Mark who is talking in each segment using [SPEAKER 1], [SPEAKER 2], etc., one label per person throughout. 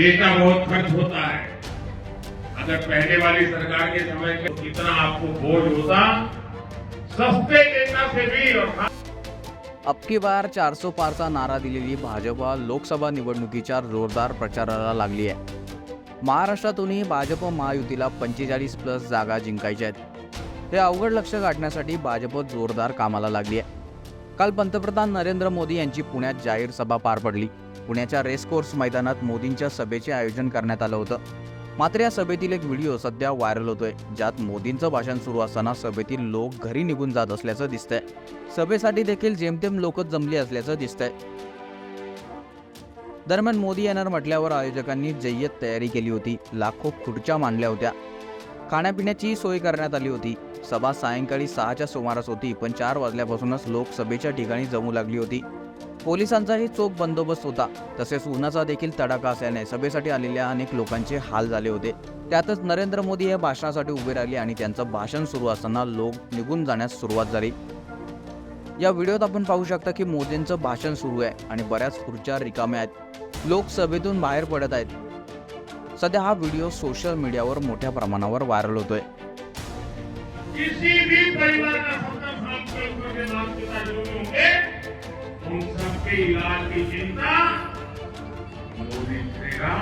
[SPEAKER 1] Data बहुत खर्च होता है। अगर पहले वाली सरकार के समय में कितना आपको बोझ होता सस्ते डेटा से भी और
[SPEAKER 2] अबकी बार चारसो पारचा नारा दिलेली भाजपा लोकसभा निवडणुकीच्या जोरदार प्रचाराला लागली आहे. महाराष्ट्रातूनही भाजप महायुतीला पंचेचाळीस प्लस जागा जिंकायच्या आहेत. हे अवघड लक्ष गाठण्यासाठी भाजप जोरदार कामाला लागली आहे. काल पंतप्रधान नरेंद्र मोदी यांची पुण्यात जाहीर सभा पार पडली. पुण्याच्या रेसकोर्स मैदानात मोदींच्या सभेचे आयोजन करण्यात आलं होतं. मात्र या सभेतील एक व्हिडिओ सध्या व्हायरल होतोय ज्यात मोदींचं भाषण सुरू असताना सभेतील लोक घरी निघून जात असल्याचं दिसतंय. सभेसाठी देखील जेमतेम लोकच जमली असल्याचं दिसतंय. दरम्यान मोदी येणार म्हटल्यावर आयोजकांनी जय्यत तयारी केली होती. लाखो खुर्च्या मांडल्या होत्या. खाण्यापिण्याचीही सोय करण्यात आली होती. सभा सायंकाळी सहाच्या सुमारास होती पण चार वाजल्यापासूनच लोक सभेच्या ठिकाणी जमू लागली होती. पोलिसांचाही चोख बंदोबस्त होता. तसेच उन्हाचा देखील तडाखा असल्याने सभेसाठी आलेल्या अनेक लोकांचे हाल झाले होते. त्यातच नरेंद्र मोदी हे भाषणासाठी उभे राहिले आणि त्यांचं भाषण सुरू असताना लोक निघून जाण्यास सुरुवात झाली. या व्हिडिओत आपण पाहू शकता की मोदींचं भाषण सुरू आहे आणि बऱ्याच खुर्च्या रिकाम्या आहेत. लोक सभेतून बाहेर पडत आहेत. सध्या हा व्हिडिओ सोशल मीडियावर मोठ्या प्रमाणावर व्हायरल होतोय.
[SPEAKER 1] किसी भी परिवार का सत्तर साल के ऊपर के माता पिता जो भी होंगे, उन सबके इलाज की चिंता मोदी करेगा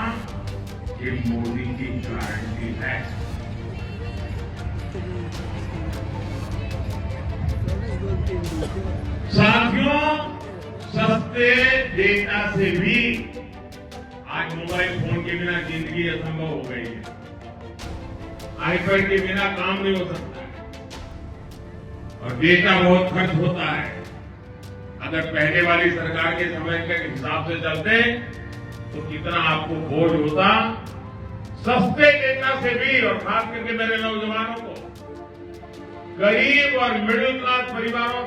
[SPEAKER 1] ये मोदी की गारंटी है। साथियों, सस्ते डेटा से भी आज मोबाइल फ़ोन के बिना ज़िंदगी असंभव हो गई है। आईपैड के बिना काम नहीं हो सकता। और डेटा बहुत खर्च होता है। अगर पहले वाली सरकार के समय के हिसाब से चलते तो कितना आपको बोझ होता। सस्ते डेटा से भी और खास करके मेरे नौजवानों को, गरीब और मिडिल क्लास परिवारों की